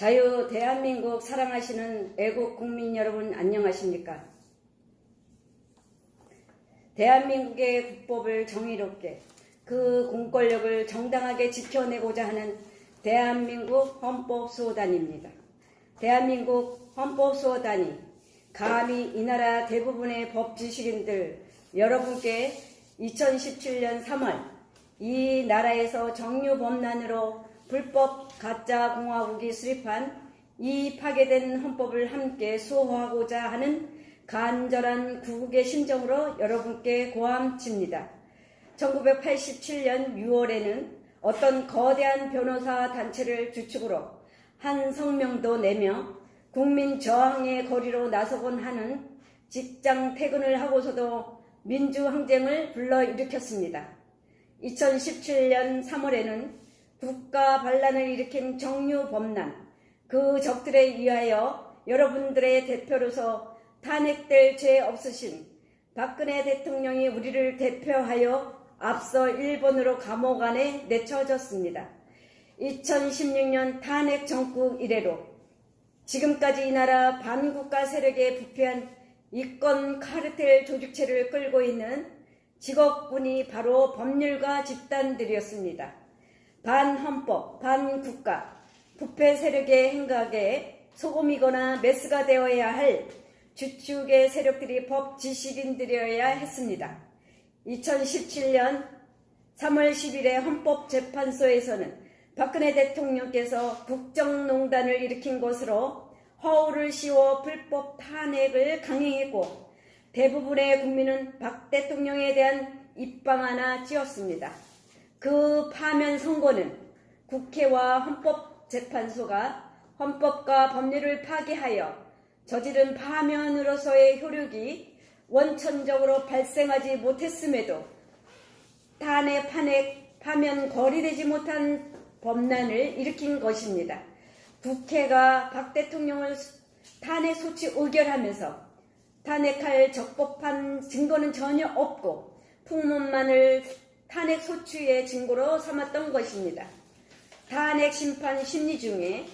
자유 대한민국 사랑하시는 애국 국민 여러분 안녕하십니까? 대한민국의 국법을 정의롭게 그 공권력을 정당하게 지켜내고자 하는 대한민국 헌법수호단입니다. 대한민국 헌법수호단이 감히 이 나라 대부분의 법 지식인들 여러분께 2017년 3월 이 나라에서 정유범란으로 불법 가짜 공화국이 수립한 이 파괴된 헌법을 함께 수호하고자 하는 간절한 구국의 심정으로 여러분께 고함칩니다. 1987년 6월에는 어떤 거대한 변호사 단체를 주축으로 한 성명도 내며 국민 저항의 거리로 나서곤 하는 직장 퇴근을 하고서도 민주항쟁을 불러일으켰습니다. 2017년 3월에는 국가 반란을 일으킨 정유범란, 그 적들에 의하여 여러분들의 대표로서 탄핵될 죄 없으신 박근혜 대통령이 우리를 대표하여 앞서 일본으로 감옥 안에 내쳐졌습니다. 2016년 탄핵 정국 이래로 지금까지 이 나라 반국가 세력에 부패한 이권 카르텔 조직체를 끌고 있는 직업군이 바로 법률가 집단들이었습니다. 반헌법, 반국가, 부패 세력의 행각에 소금이거나 메스가 되어야 할 주축의 세력들이 법 지식인들이어야 했습니다. 2017년 3월 10일에 헌법재판소에서는 박근혜 대통령께서 국정농단을 일으킨 것으로 허울을 씌워 불법 탄핵을 강행했고 대부분의 국민은 박 대통령에 대한 입방 하나 찌었습니다. 그 파면 선고는 국회와 헌법재판소가 헌법과 법률을 파괴하여 저지른 파면으로서의 효력이 원천적으로 발생하지 못했음에도 탄핵, 판핵, 파면 거리되지 못한 범란을 일으킨 것입니다. 국회가 박 대통령을 탄핵 소치 의결하면서 탄핵할 적법한 증거는 전혀 없고 풍문만을 탄핵 소추의 증거로 삼았던 것입니다. 탄핵 심판 심리 중에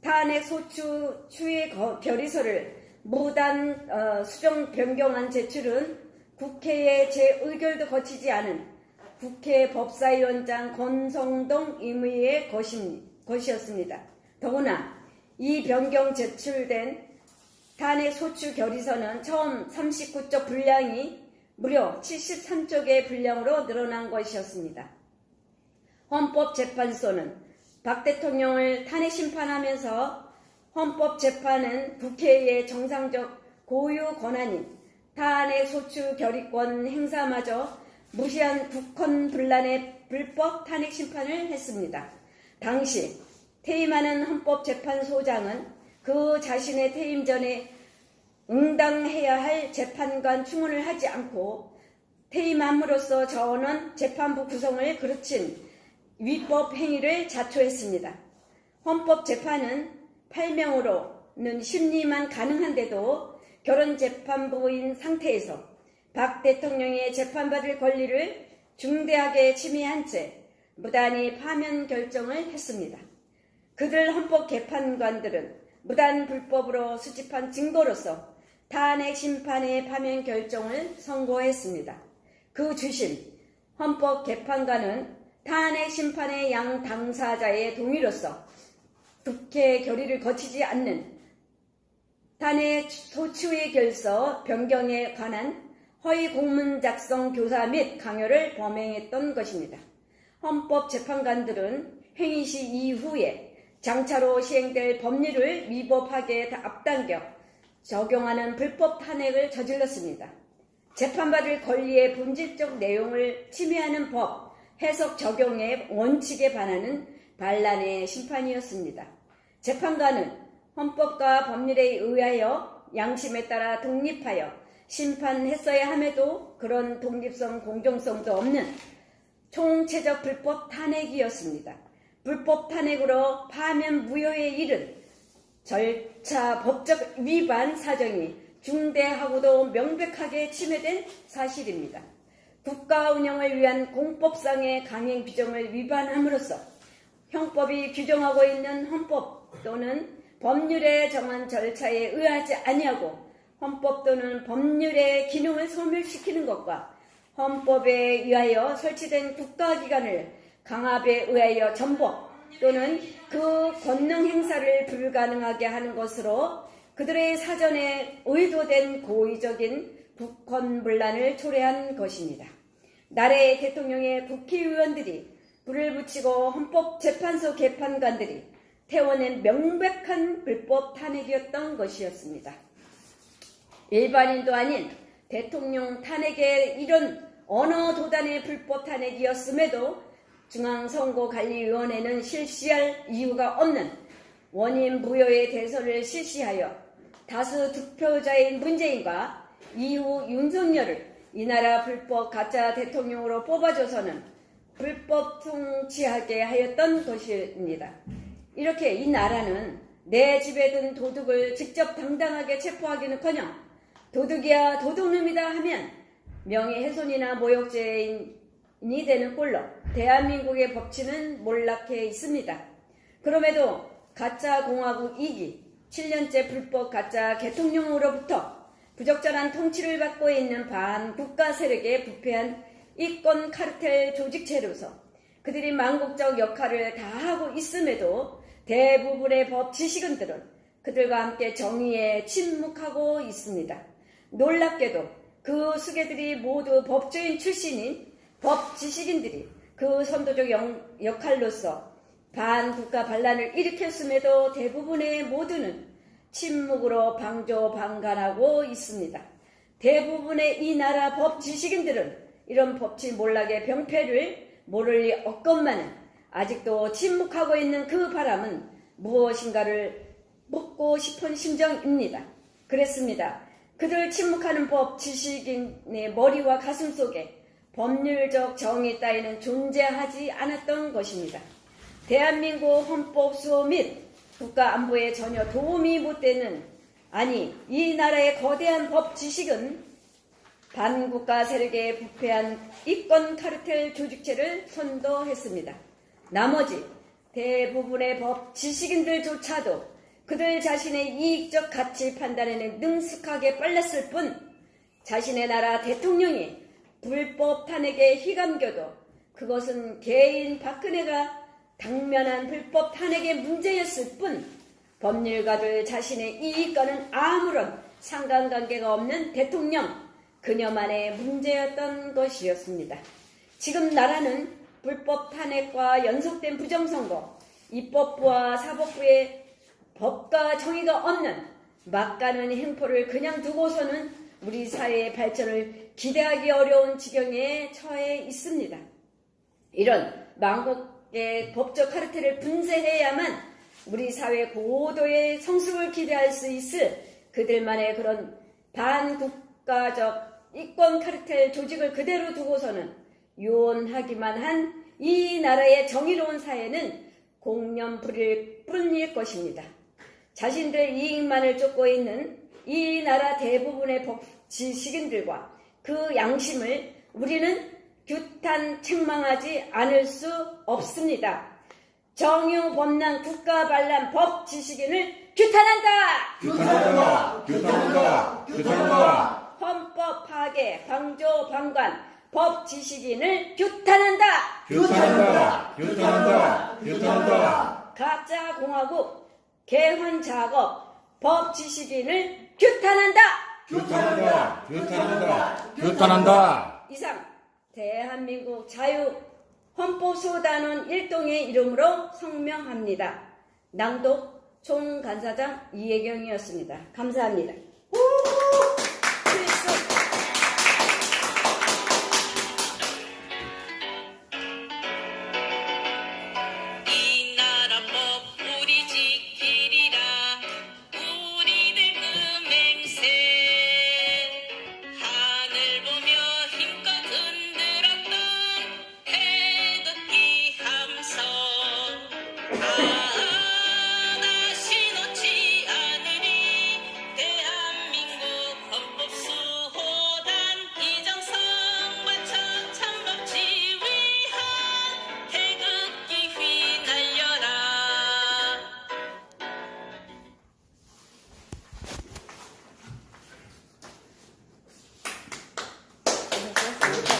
탄핵 소추 추의 결의서를 무단 어, 수정 변경안 제출은 국회의 재의결도 거치지 않은 국회 법사위원장 권성동 임의의 것이었습니다. 더구나 이 변경 제출된 탄핵 소추 결의서는 처음 39쪽 분량이 무려 73쪽의 분량으로 늘어난 것이었습니다. 헌법재판소는 박 대통령을 탄핵 심판하면서 헌법재판은 국회의 정상적 고유 권한인 탄핵 소추 결의권 행사마저 무시한 국헌 분란의 불법 탄핵 심판을 했습니다. 당시 퇴임하는 헌법재판소장은 그 자신의 퇴임 전에 응당해야 할 재판관 충원을 하지 않고 퇴임함으로써 저원은 재판부 구성을 그르친 위법 행위를 자초했습니다. 헌법재판은 8명으로는 심리만 가능한데도 결혼재판부인 상태에서 박 대통령의 재판받을 권리를 중대하게 침해한 채 무단히 파면 결정을 했습니다. 그들 헌법 개판관들은 무단 불법으로 수집한 증거로서 탄핵 심판의 파면 결정을 선고했습니다. 그 주심 헌법 개판관은 탄핵 심판의 양 당사자의 동의로서 국회 결의를 거치지 않는 탄핵 소추의 결서 변경에 관한 허위 공문 작성 교사 및 강요를 범행했던 것입니다. 헌법재판관들은 행위 시 이후에 장차로 시행될 법률을 위법하게 앞당겨 적용하는 불법 탄핵을 저질렀습니다. 재판받을 권리의 본질적 내용을 침해하는 법, 해석 적용의 원칙에 반하는 반란의 심판이었습니다. 재판관은 헌법과 법률에 의하여 양심에 따라 독립하여 심판했어야 함에도 그런 독립성, 공정성도 없는 총체적 불법 탄핵이었습니다. 불법 탄핵으로 파면 무효에 이른 절차 법적 위반 사정이 중대하고도 명백하게 침해된 사실입니다. 국가 운영을 위한 공법상의 강행 규정을 위반함으로써 형법이 규정하고 있는 헌법 또는 법률에 정한 절차에 의하지 아니하고 헌법 또는 법률의 기능을 소멸시키는 것과 헌법에 의하여 설치된 국가기관을 강압에 의하여 전복 또는 그 권능 행사를 불가능하게 하는 것으로 그들의 사전에 의도된 고의적인 국헌문란을 초래한 것입니다. 나라의 대통령의 국회의원들이 불을 붙이고 헌법재판소 개판관들이 태워낸 명백한 불법 탄핵이었던 것이었습니다. 일반인도 아닌 대통령 탄핵의 이런 언어 도단의 불법 탄핵이었음에도 중앙선거관리위원회는 실시할 이유가 없는 원인 무효의 대선을 실시하여 다수 득표자인 문재인과 이후 윤석열을 이 나라 불법 가짜 대통령으로 뽑아줘서는 불법 통치하게 하였던 것입니다. 이렇게 이 나라는 내 집에 든 도둑을 직접 당당하게 체포하기는커녕 도둑이야 도둑놈이다 하면 명예훼손이나 모욕죄인 이 되는 꼴로 대한민국의 법치는 몰락해 있습니다. 그럼에도 가짜 공화국 2기 7년째 불법 가짜 대통령으로부터 부적절한 통치를 받고 있는 반국가 세력에 부패한 이권 카르텔 조직체로서 그들이 망국적 역할을 다하고 있음에도 대부분의 법 지식인들은 그들과 함께 정의에 침묵하고 있습니다. 놀랍게도 그 수괴들이 모두 법조인 출신인 법 지식인들이 그 선도적 영- 역할로서 반국가 반란을 일으켰음에도 대부분의 모두는 침묵으로 방조방관하고 있습니다. 대부분의 이 나라 법 지식인들은 이런 법치 몰락의 병폐를 모를 리 없건만은 아직도 침묵하고 있는 그 바람은 무엇인가를 묻고 싶은 심정입니다. 그랬습니다. 그들 침묵하는 법 지식인의 머리와 가슴 속에 법률적 정의 따위는 존재하지 않았던 것입니다. 대한민국 헌법 수호 및 국가 안보에 전혀 도움이 못 되는 아니 이 나라의 거대한 법 지식은 반국가 세력에 부패한 이권 카르텔 조직체를 선도했습니다. 나머지 대부분의 법 지식인들조차도 그들 자신의 이익적 가치 판단에는 능숙하게 빨랐을 뿐 자신의 나라 대통령이 불법 탄핵에 휘감겨도 그것은 개인 박근혜가 당면한 불법 탄핵의 문제였을 뿐 법률가들 자신의 이익과는 아무런 상관관계가 없는 대통령 그녀만의 문제였던 것이었습니다. 지금 나라는 불법 탄핵과 연속된 부정선거, 입법부와 사법부의 법과 정의가 없는 막가는 행포를 그냥 두고서는 우리 사회의 발전을 기대하기 어려운 지경에 처해 있습니다. 이런 망국의 법적 카르텔을 분쇄해야만 우리 사회 고도의 성숙을 기대할 수 있을 그들만의 그런 반국가적 이권 카르텔 조직을 그대로 두고서는 요원하기만 한 이 나라의 정의로운 사회는 부릴 뿐일 것입니다. 자신들 이익만을 쫓고 있는 이 나라 대부분의 법 지식인들과 그 양심을 우리는 규탄 책망하지 않을 수 없습니다. 정유 범난 국가 반란 법 지식인을 규탄한다. 규탄한다! 규탄한다! 규탄한다! 헌법 파괴, 방조, 방관, 법 지식인을 규탄한다. 규탄한다! 규탄한다! 규탄한다! 가짜 공화국 개헌 작업, 법 지식인을 규탄한다. 규탄한다! 규탄한다! 규탄한다! 이상 대한민국 자유 헌법 소단원 일동의 이름으로 성명합니다. 낭독 총간사장 이혜경이었습니다. 감사합니다.